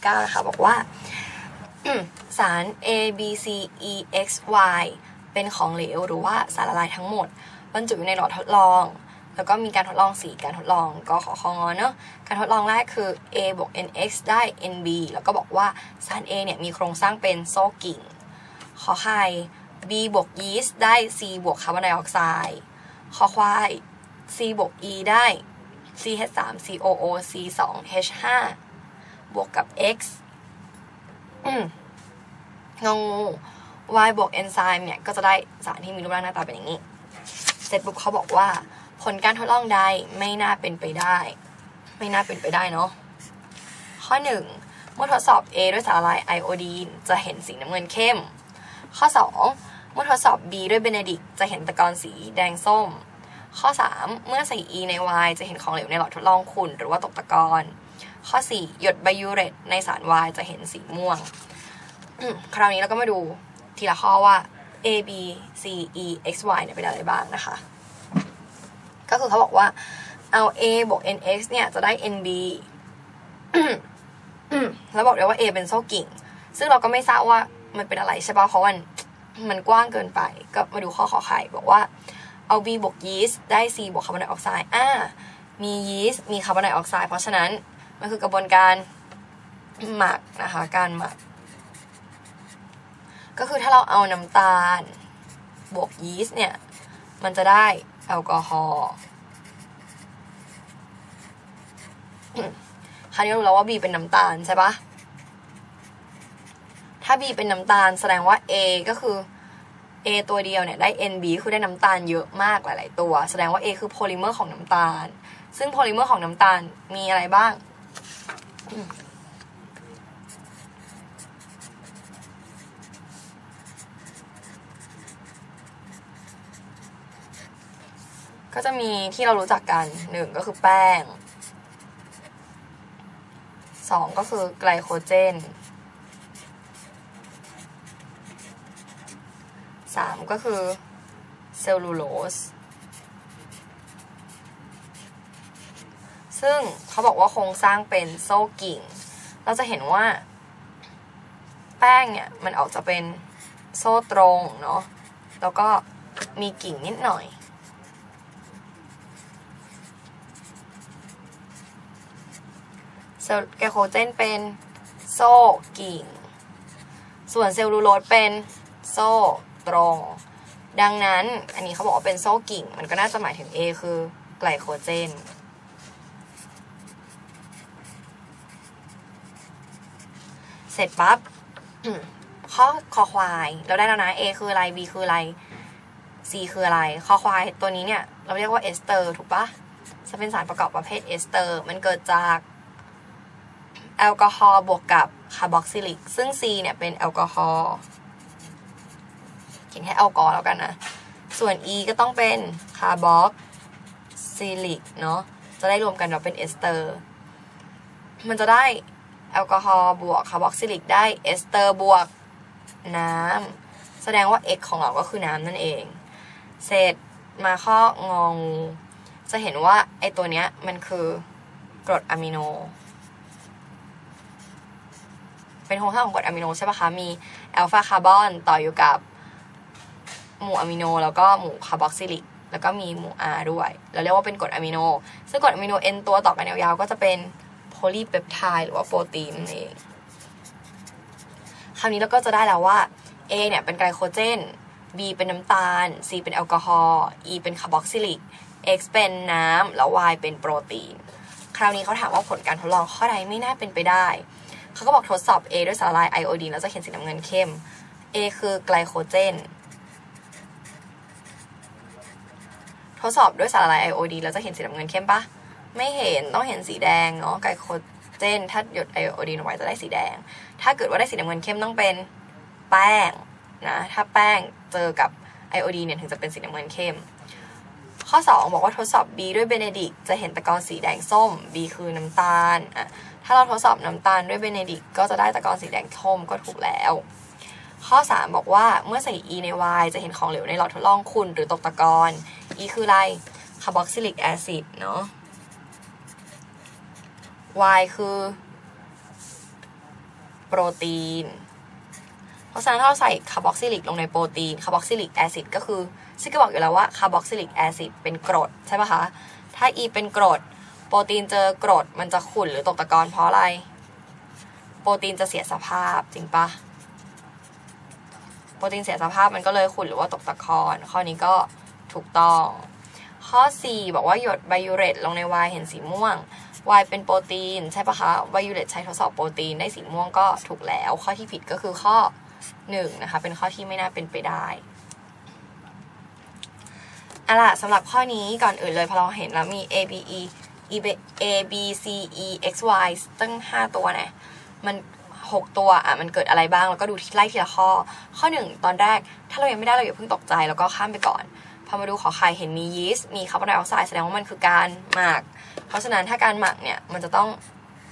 19 นะคะ บอกว่าสาร A B C E X Y เป็นของเหลวหรือว่าสารละลายทั้งหมด บรรจุอยู่ในหลอดทดลอง แล้วก็มีการทดลองสีการทดลองก็ขอของอเนอะการทดลองแรกคือ A บวก NX ได้ NB แล้วก็บอกว่าสาร A เนี่ยมีโครงสร้างเป็นโซ่กิ่ง ขอไข่ B บวกยีสต์ได้ C บวกคาร์บอนไดออกไซด์ขอควาย C บวก E ได้ CH3 COO C2 H5 บวกกับ X อืมงองู Y บวกเอนไซม์เนี่ยก็จะได้สารที่มีรูปร่างหน้าตาเป็นอย่างนี้ เสร็จปุ๊บเขาบอกว่า ผลการทดลองใดไม่น่าเป็นไปได้ ไม่น่าเป็นไปได้เนาะ ข้อ 1 เมื่อทดสอบ A ด้วยสารละลายไอโอดีนจะเห็นสีน้ำเงินเข้ม ข้อ 2 เมื่อทดสอบ B ด้วยเบเนดิกจะเห็นตะกอนสีแดงส้ม ข้อ 3 เมื่อใส่ E ใน Y จะเห็นของเหลวในหลอดทดลองขุ่นหรือว่าตกตะกอน ข้อ 4 หยดไบยูเรตในสาร Y จะเห็นสีม่วง คราวนี้เราก็มาดูทีละข้อว่า A B C E X Y เนี่ยเป็นอะไรบ้างนะคะ ก็คือเขาบอกว่าเอา A บวก NX เนี่ยจะได้ NB แล้วบอกเลยว่า A เป็นโซ่กิ่ง ซึ่งเราก็ไม่ทราบว่ามันเป็นอะไรใช่ป่ะเพราะมันมันกว้างเกินไป ก็มาดูข้อขอไข่บอกว่าเอา B บวกยีสต์ได้ C บวกคาร์บอนไดออกไซด์อ่ามียีสต์มีคาร์บอนไดออกไซด์เพราะฉะนั้น มันคือกระบวนการหมักนะคะ การหมัก ก็คือถ้าเราเอาน้ำตาล บวกยีสต์เนี่ย มันจะได้แอลกอฮอล์คราวนี้รู้แล้วว่า B เป็นน้ำตาลใช่ปะถ้า B เป็นน้ำตาลแสดงว่า A ก็คือ A ตัวเดียวเนี่ยได้ NB คือได้น้ำตาลเยอะมากหลาย ๆ ตัว แสดงว่า A คือโพลิเมอร์ของน้ำตาล ซึ่งโพลิเมอร์ของน้ำตาลมีอะไรบ้าง ก็จะมีที่เรารู้จักกันหนึ่งก็คือแป้งสองก็คือไกลโคเจนสามก็คือเซลลูโลส ซึ่งเขาบอกว่าโครงสร้างเป็นโซ่กิ่ง เราจะเห็นว่า แป้งเนี่ยมันออกจะเป็นโซ่ตรงเนาะ แล้วก็มีกิ่งนิดหน่อย เซลล์แกโคเจนเป็นโซ่กิ่ง ส่วนเซลลูโลสเป็นโซ่ตรง ดังนั้นอันนี้เขาบอกว่าเป็นโซ่กิ่ง มันก็น่าจะหมายถึง A คือไกลโคเจน สร็จปั๊บข้อคอควายเราได้แล้วนะ A คืออะไร B คืออะไร C คืออะไรคอควายตัวนี้เนี่ย เราเรียกว่าเอสเตอร์ถูกปะจะเป็นสารประกอบประเภทเอสเตอร์ มันเกิดจากแอลกอฮอล์บวกกับคาร์บอกซิลิก ซึ่ง C เนี่ยเป็นแอลกอฮอล์เขียนแค่แอลกอฮอล์แล้วกันนะ ส่วน E ก็ต้องเป็นคาร์บอกซิลิกเนาะจะได้รวมกันเราเป็นเอสเตอร์ มันจะได้ อลกอฮอล์บวกคาร์บอกซิลิกได้เอสเตอร์บวกน้ำแสดงว่า X ของเราก็คือน้ำนั่นเอง เสร็จมาข้ององูจะเห็นว่าไอตัวเนี้ยมันคือกรดอะมิโน เป็นโครงสร้างของกรดอะมิโนใช่ปะคะ มีแอลฟาคาร์บอนต่ออยู่กับหมู่อะมิโน แล้วก็หมู่คาร์บอกซิลิกแล้วก็มีหมู่ R ด้วย เราเรียกว่าเป็นกรดอะมิโน ซึ่งกรดอะมิโน N ตัวต่อกันยาวๆก็จะเป็น โพลีเปปไทด์หรือว่าโปรตีนนั่นเองคราวนี้เราก็จะได้แล้วว่า A เนี่ยเป็นไกลโคเจน B เป็นน้ำตาล C เป็นแอลกอฮอล์ E เป็นคาร์บอกซิลิก X เป็นน้ำ แล้ว Y เป็นโปรตีน คราวนี้เขาถามว่าผลการทดลองข้อใดไม่น่าเป็นไปได้ เขาก็บอกทดสอบ A ด้วยสารละลายไอโอดีนแล้วจะเห็นสีน้ำเงินเข้ม A คือไกลโคเจน ทดสอบด้วยสารละลายไอโอดีนแล้วจะเห็นสีน้ำเงินเข้มปะ ไม่เห็นต้องเห็นสีแดงเนาะไกลโคเจน ถ้าหยดไอโอดีนออกไปจะได้สีแดง ถ้าเกิดว่าได้สีน้ำเงินเข้มต้องเป็นแป้งนะถ้าแป้งเจอกับไอโอดีเนี่ยถึงจะเป็นสีน้ำเงินเข้ม ข้อ 2 บอกว่าทดสอบ B ด้วยเบเนดิกจะเห็นตะกอนสีแดงส้ม B คือน้ำตาลอะถ้าเราทดสอบน้ำตาลด้วยเบเนดิกก็จะได้ตะกอนสีแดงส้มก็ถูกแล้ว ข้อ 3 บอกว่าเมื่อใส่ E ใน Y จะเห็นของเหลวในหลอดทดลองขุ่นหรือตกตะกอน E คืออะไรคาร์บอกซิลิกแอซิดเนาะ Y คือ โปรตีน เพราะฉะนั้นถ้าเราใส่คาร์บอกซิลิกลงในโปรตีนคาร์บอกซิลิกแอซิดก็คือซึ่งก็บอกอยู่แล้วว่าคาร์บอกซิลิกแอซิดเป็นกรดใช่ปะคะ ถ้า E เป็นกรด โปรตีนเจอกรดมันจะขุ่นหรือตกตะกอนเพราะอะไร โปรตีนจะเสียสภาพจริงปะโปรตีนเสียสภาพมันก็เลยขุ่นหรือว่าตกตะกอนข้อนี้ก็ถูกต้อง ข้อ 4 บอกว่าหยดไบยูเรตลงในวน์เห็นสีม่วง วน์เป็นโปรตีนใช่ปะคะไบยูเรตใช้ทดสอบโปรตีนได้สีม่วงก็ถูกแล้ว ข้อที่ผิดก็คือข้อ1นะคะ เป็นข้อที่ไม่น่าเป็นไปได้อาล่ะสำหรับข้อนี้ก่อนอื่นเลยพอเราเห็นแล้วมี A B E E B A B C E X Y ตั้ง 5 ตัวเนี่ยมัน 6 ตัวอะมันเกิดอะไรบ้าง แล้วก็ดูที่ไล่ทีละข้อ ข้อ 1 ตอนแรก ถ้าเรายังไม่ได้เราอย่าเพิ่งตกใจ แล้วก็ข้ามไปก่อน พอมาดูขอไข่เห็นมียีสต์มีคาร์บอนไดออกไซด์แสดงว่ามันคือการหมัก เพราะฉะนั้นถ้าการหมักเนี่ยมันจะต้อง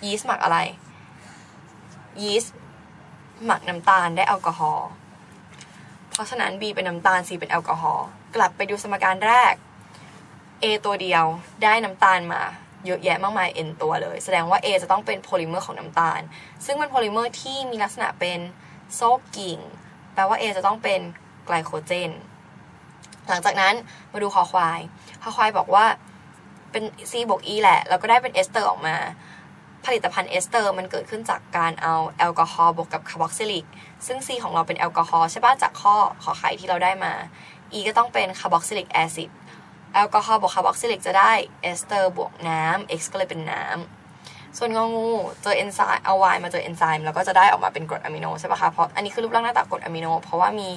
ยีสต์หมักอะไร ยีสต์หมักน้ำตาลได้แอลกอฮอล์เพราะฉะนั้น B เป็นน้ำตาล C เป็นแอลกอฮอล์กลับไปดูสมการแรก A ตัวเดียวได้น้ำตาลมาเยอะแยะมากมาย N ตัวเลย แสดงว่า A จะต้องเป็นโพลิเมอร์ของน้ำตาล ซึ่งเป็นโพลิเมอร์ที่มีลักษณะเป็นโซ่กิ่ง แปลว่า A จะต้องเป็นไกลโคเจน หลังจากนั้นมาดูคอควาย คอควายบอกว่าเป็น C บวก E แหละ แล้วก็ได้เป็นเอสเตอร์ออกมา ผลิตภัณฑ์เอสเตอร์มันเกิดขึ้นจากการเอาแอลกอฮอล์บวกกับคาร์บอกซิลิก ซึ่ง C ของเราเป็นแอลกอฮอล์ใช่ป่ะจากข้อขอไข่ที่เราได้มา E ก็ต้องเป็นคาร์บอกซิลิกแอซิด แอลกอฮอล์บวกคาร์บอกซิลิกจะได้เอสเตอร์บวกน้ำ X ก็เลยเป็นน้ำส่วนงองูเจอเอนไซม์เอา Y มาเจอเอนไซม์แล้วก็จะได้ออกมาเป็นกรดอะมิโนใช่ป่ะคะเพราะอันนี้คือรูปร่างหน้าตากรดอะมิโน เพราะว่ามี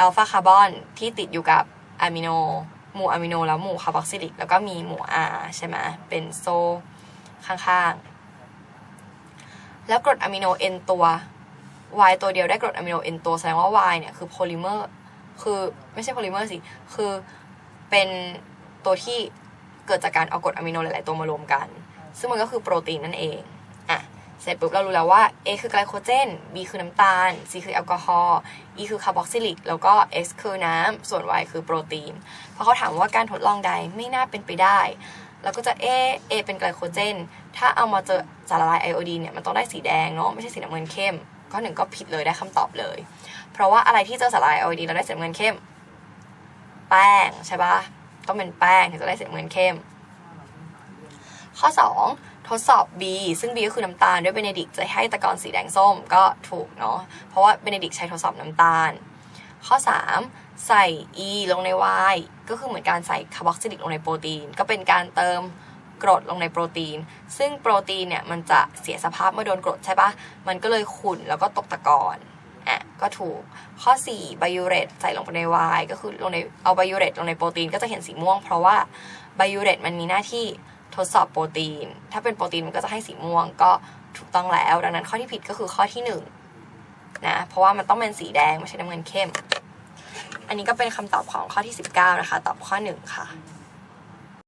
อัลฟาคาร์บอนที่ติดอยู่กับอะมิโนหมู่อะมิโนแล้วหมู่คาร์บอกซิลิก แล้วก็มีหมู่ R ใช่ไหมเป็นโซ่ข้างๆ แล้วกรดอะมิโน N ตัว Y ตัวเดียวได้กรดอะมิโน N ตัวแสดงว่า Y เนี่ยคือโพลิเมอร์คือไม่ใช่โพลิเมอร์สิ คือเป็นตัวที่เกิดจากการเอากรดอะมิโนหลาย ๆ ตัวมารวมกัน ซึ่งมันก็คือโปรตีนนั่นเอง เสร็จปุ๊บเรารู้แล้วว่า A คือไกลโคเจน B คือน้ำตาล C คือแอลกอฮอล์ E คือคาร์บอกซิลิก แล้วก็ X คือน้ำ ส่วน Y คือโปรตีน เพราะเขาถามว่าการทดลองใดไม่น่าเป็นไปได้ เราก็จะ A A เป็นไกลโคเจน ถ้าเอามาเจอสารละลายไอโอดีนเนี่ยมันต้องได้สีแดงเนาะ ไม่ใช่สีน้ำเงินเข้มก็หนึ่งก็ผิดเลยได้คำตอบเลย เพราะว่าอะไรที่เจอสารละลายไอโอดีนเราได้สีน้ำเงินเข้ม แป้งใช่ปะต้องเป็นแป้งถึงจะได้สีน้ำเงินเข้ม ข้อ 2 ทดสอบ B ซึ่ง B ก็คือน้ำตาลด้วยเบเนดิกจะให้ตะกอนสีแดงส้มก็ถูกเนาะเพราะว่าเบเนดิกใช้ทดสอบน้ำตาล ข้อ 3 ใส่ E ลงใน Y ก็คือเหมือนการใส่คาร์บอกซิลิกลงในโปรตีน ก็เป็นการเติมกรดลงในโปรตีน ซึ่งโปรตีนเนี่ยมันจะเสียสภาพเมื่อโดนกรดใช่ปะมันก็เลยขุ่นแล้วก็ตกตะกอนอะก็ถูก ข้อ4ไบยูเรตใส่ลงไปใน Y ก็คือลงในเอาไบยูเรตลงในโปรตีนก็จะเห็นสีม่วง เพราะว่าไบยูเรตมันมีหน้าที่ ทดสอบโปรตีน ถ้าเป็นโปรตีนมันก็จะให้สีม่วงก็ถูกต้องแล้ว ดังนั้นข้อที่ผิดก็คือข้อที่1นะเพราะว่ามันต้องเป็นสีแดงไม่ใช่น้ำเงินเข้ม อันนี้ก็เป็นคำตอบของข้อที่ 19 นะคะ ตอบข้อ 1 ค่ะ